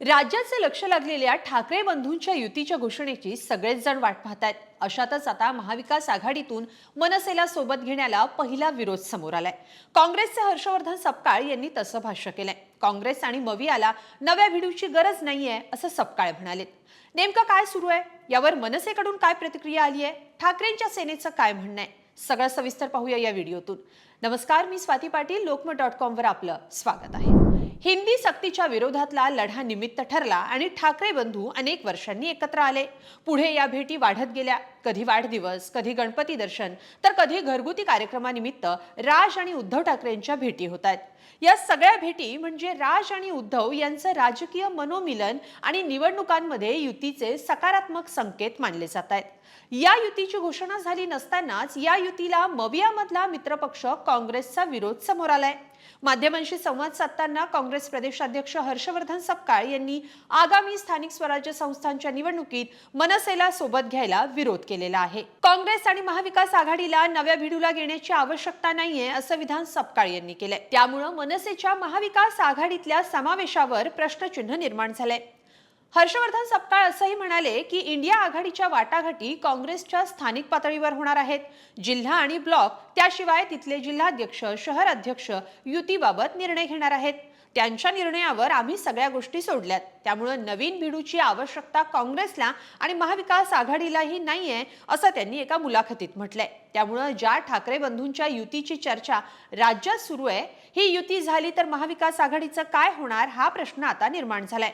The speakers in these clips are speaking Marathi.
राज्याचे लक्ष लागलेल्या ठाकरे बंधूंच्या युतीच्या घोषणेची सगळेच जण वाट पाहतायत. अशातच आता महाविकास आघाडीतून मनसेला सोबत घेण्याला पहिला विरोध समोर आलाय. काँग्रेसचे हर्षवर्धन सपकाळ यांनी तसं भाष्य केलंय. काँग्रेस आणि मवियाला नव्या भिडूची गरज नाहीये असं सपकाळ म्हणालेत. नेमकं काय सुरू आहे? यावर मनसेकडून काय प्रतिक्रिया आली आहे? ठाकरेंच्या सेनेचं काय म्हणणं आहे? सगळं सविस्तर पाहूया या व्हिडिओतून. नमस्कार मी स्वाती पाटील. लोकमत डॉट कॉमवर आपलं स्वागत आहे. हिंदी सक्तीच्या विरोधातला लढा निमित्त ठरला आणि ठाकरे बंधू अनेक वर्षांनी एकत्र आले. पुढे या भेटी वाढत गेल्या. कधी वाढदिवस कधी गणपती दर्शन तर कधी घरगुती कार्यक्रमानिमित्त राज आणि उद्धव ठाकरेंच्या भेटी होत आहेत. या सगळ्या भेटी म्हणजे राज आणि उद्धव यांचं राजकीय मनोमिलन आणि निवडणुकांमध्ये युतीचे सकारात्मक संकेत मानले जात आहेत. या युतीची घोषणा झाली नसतानाच या युतीला मवियामधला मित्रपक्ष काँग्रेसचा विरोध समोर आलाय. माध्यमांशी संवाद साधताना काँग्रेस प्रदेशाध्यक्ष हर्षवर्धन सपकाळ यांनी आगामी स्थानिक स्वराज्य संस्थांच्या निवडणुकीत मनसेला सोबत घ्यायला विरोध केलेला आहे. काँग्रेस आणि महाविकास आघाडीला नव्या भिडूला घेण्याची आवश्यकता नाहीये असं विधान सपकाळ यांनी केलंय. त्यामुळं मनसेच्या महाविकास आघाडीतल्या समावेशावर प्रश्नचिन्ह निर्माण झालंय. हर्षवर्धन सपकाळ असंही म्हणाले की इंडिया आघाडीच्या वाटाघाटी काँग्रेसच्या स्थानिक पातळीवर होणार आहेत. जिल्हा आणि ब्लॉक त्याशिवाय तिथले जिल्हाध्यक्ष शहर अध्यक्ष युतीबाबत निर्णय घेणार आहेत. त्यांच्या निर्णयावर आम्ही सगळ्या गोष्टी सोडल्यात. त्यामुळं नवीन भिडूची आवश्यकता काँग्रेसला आणि महाविकास आघाडीलाही नाहीये असं त्यांनी एका मुलाखतीत म्हटलंय. त्यामुळं ज्या ठाकरे बंधूंच्या युतीची चर्चा राज्यात सुरू आहे ही युती झाली तर महाविकास आघाडीचं काय होणार हा प्रश्न आता निर्माण झालाय.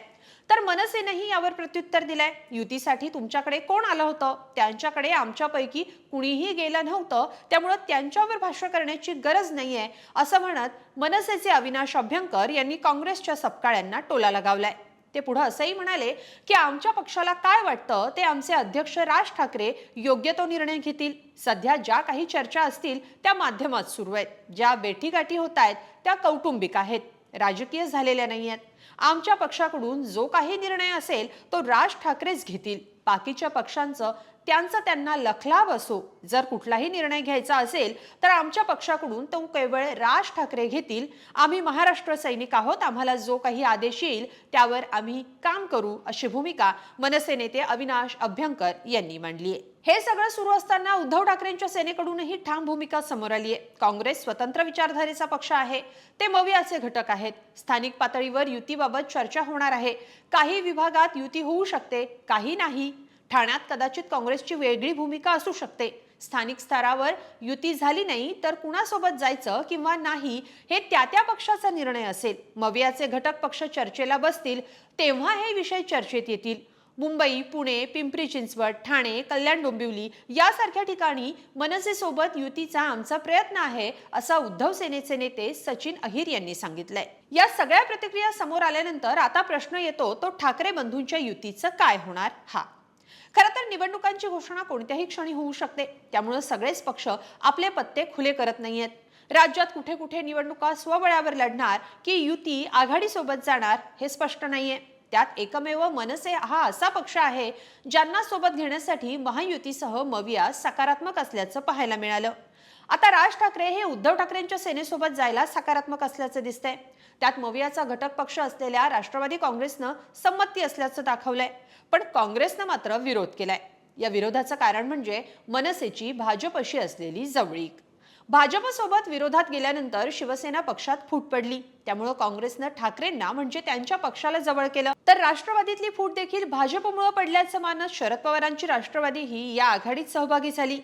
तर मनसेनेही यावर प्रत्युत्तर दिलंय. युतीसाठी तुमच्याकडे कोण आलं होतं? त्यांच्याकडे आमच्यापैकी कुणीही गेलं नव्हतं. त्यामुळं त्यांच्यावर भाष्य करण्याची गरज नाहीये. असं म्हणत मनसेचे अविनाश अभ्यंकर यांनी काँग्रेसच्या सपकाळ्यांना टोला लगावलाय. ते पुढे असंही म्हणाले की आमच्या पक्षाला काय वाटतं? ते आमचे अध्यक्ष राज ठाकरे योग्य तो निर्णय घेतील. सध्या ज्या काही चर्चा असतील त्या माध्यमात सुरू आहेत. ज्या बेठीगाठी होत आहेत त्या कौटुंबिक आहेत. राजकीय झालेल्या नाही आहेत आमच्या पक्षाकडून जो काही निर्णय असेल तो राज ठाकरेच घेतील. बाकीच्या पक्षांचं त्यांचं त्यांना लखलाव असो जर कुठलाही निर्णय घ्यायचा असेल तर आमच्या पक्षाकडून तो केवळ राज ठाकरे घेतील. आम्ही महाराष्ट्र सैनिक आहोत आम्हाला जो काही आदेश येईल त्यावर आम्ही काम करू अशी भूमिका मनसे नेते अविनाश अभ्यंकर यांनी मांडली आहे. हे सगळं सुरू असताना उद्धव ठाकरेंच्या सेनेकडूनही ठाम भूमिका समोर आली आहे. काँग्रेस स्वतंत्र विचारधारेचा पक्ष आहे. ते मवियाचे घटक आहेत. स्थानिक पातळीवर युतीबाबत चर्चा होणार आहे. काही विभागात युती होऊ शकते काही नाही. ठाण्यात कदाचित काँग्रेसची वेगळी भूमिका असू शकते. स्थानिक स्तरावर युती झाली नाही तर कुणासोबत जायचं किंवा नाही हे त्या त्या पक्षाचा निर्णय असेल. मवियाचे घटक पक्ष चर्चेला बसतील तेव्हा हे विषय चर्चेत येतील. मुंबई पुणे पिंपरी चिंचवड ठाणे कल्याण डोंबिवली यासारख्या ठिकाणी मनसेसोबत युतीचा आमचा प्रयत्न आहे असा उद्धव सेनेचे नेते सचिन अहिर यांनी सांगितलंय. या सगळ्या प्रतिक्रिया समोर आल्यानंतर आता प्रश्न येतो तो ठाकरे बंधूंच्या युतीचं काय होणार? हा. खरं तर निवडणुकांची घोषणा कोणत्याही क्षणी होऊ शकते. त्यामुळे सगळेच पक्ष आपले पत्ते खुले करत नाहीयेत. राज्यात कुठे कुठे निवडणुका स्वबळावर लढणार की युती आघाडीसोबत जाणार हे स्पष्ट नाहीये. त्यात एकमेव मनसे हा असा पक्ष आहे ज्यांना सोबत घेण्यासाठी महायुतीसह मविया सकारात्मक असल्याचं पाहायला मिळालं. आता राज ठाकरे हे उद्धव ठाकरेंच्या सेनेसोबत जायला सकारात्मक असल्याचं दिसतंय. त्यात मवियाचा घटक पक्ष असलेल्या राष्ट्रवादी काँग्रेसनं संमती असल्याचं दाखवलंय. पण काँग्रेसनं मात्र विरोध केलाय. या विरोधाचं कारण म्हणजे मनसेची भाजपशी असलेली जवळीक. भाजपसोबत विरोधात गेल्यानंतर शिवसेना पक्षात फूट पडली. त्यामुळं काँग्रेसनं ठाकरेंना म्हणजे त्यांच्या पक्षाला जवळ केलं. तर राष्ट्रवादीतली फूट देखील भाजपमुळे पडल्याचं मानत शरद पवारांची राष्ट्रवादी ही या आघाडीत सहभागी झाली.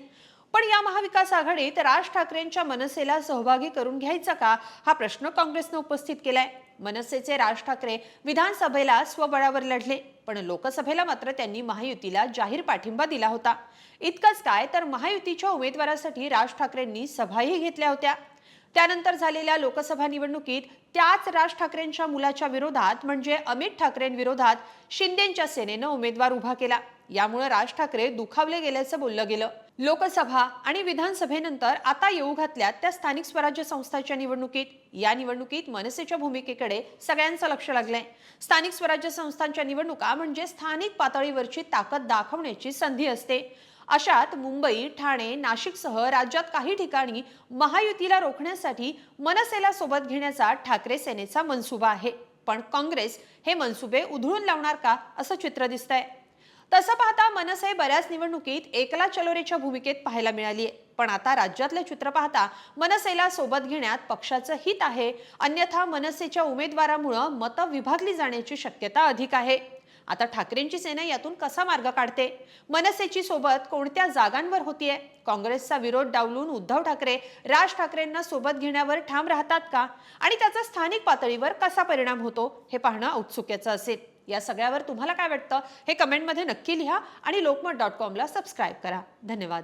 पण या महाविकास आघाडीत राज ठाकरेंच्या मनसेला सहभागी करून घ्यायचा का? हा प्रश्न काँग्रेसनं उपस्थित केलाय. मनसेचे राज ठाकरे विधानसभेला स्वबळावर लढले पण लोकसभेला मात्र त्यांनी महायुतीला जाहीर पाठिंबा दिला होता. इतकंच काय तर महायुतीच्या उमेदवारासाठी राज ठाकरेंनी सभाही घेतल्या होत्या. त्यानंतर झालेल्या लोकसभा निवडणुकीत त्याच राज ठाकरेंच्या मुलाच्या विरोधात म्हणजे अमित ठाकरेंविरोधात शिंदेच्या सेनेनं उमेदवार उभा केला. यामुळे राज ठाकरे दुखावले गेल्याचं बोललं गेलं. लोकसभा आणि विधानसभेनंतर आता येऊ घातल्यात त्या स्थानिक स्वराज्य संस्थांच्या निवडणुकीत. या निवडणुकीत मनसेच्या भूमिकेकडे सगळ्यांचं लक्ष लागलंय. स्थानिक स्वराज्य संस्थांच्या निवडणुका म्हणजे स्थानिक पातळीवरची ताकद दाखवण्याची संधी असते. अशात मुंबई ठाणे नाशिकसह राज्यात काही ठिकाणी महायुतीला रोखण्यासाठी मनसेला सोबत घेण्याचा ठाकरे सेनेचा मनसुबा आहे. पण काँग्रेस हे मनसुबे उधळून लावणार का असं चित्र दिसतंय. तसं पाहता मनसे बऱ्याच निवडणुकीत एकला चलोरेच्या भूमिकेत पाहायला मिळाली आहे. पण आता राज्यातलं चित्र पाहता मनसेला सोबत घेण्यात पक्षाचं हित आहे. अन्यथा मनसेच्या उमेदवारामुळं मतं विभागली जाण्याची शक्यता अधिक आहे. आता ठाकरेंची सेना यातून कसा मार्ग काढते? मनसेची सोबत कोणत्या जागांवर होतीये? काँग्रेसचा विरोध डावलून उद्धव ठाकरे राज ठाकरेंना सोबत घेण्यावर ठाम राहतात का? आणि त्याचा स्थानिक पातळीवर कसा परिणाम होतो? हे पाहणं औत्सुक्याचं असेल. या सगळ्यावर तुम्हाला काय वाटतं हे कमेंटमध्ये नक्की लिहा आणि लोकमत डॉट कॉमला सबस्क्राईब करा. धन्यवाद.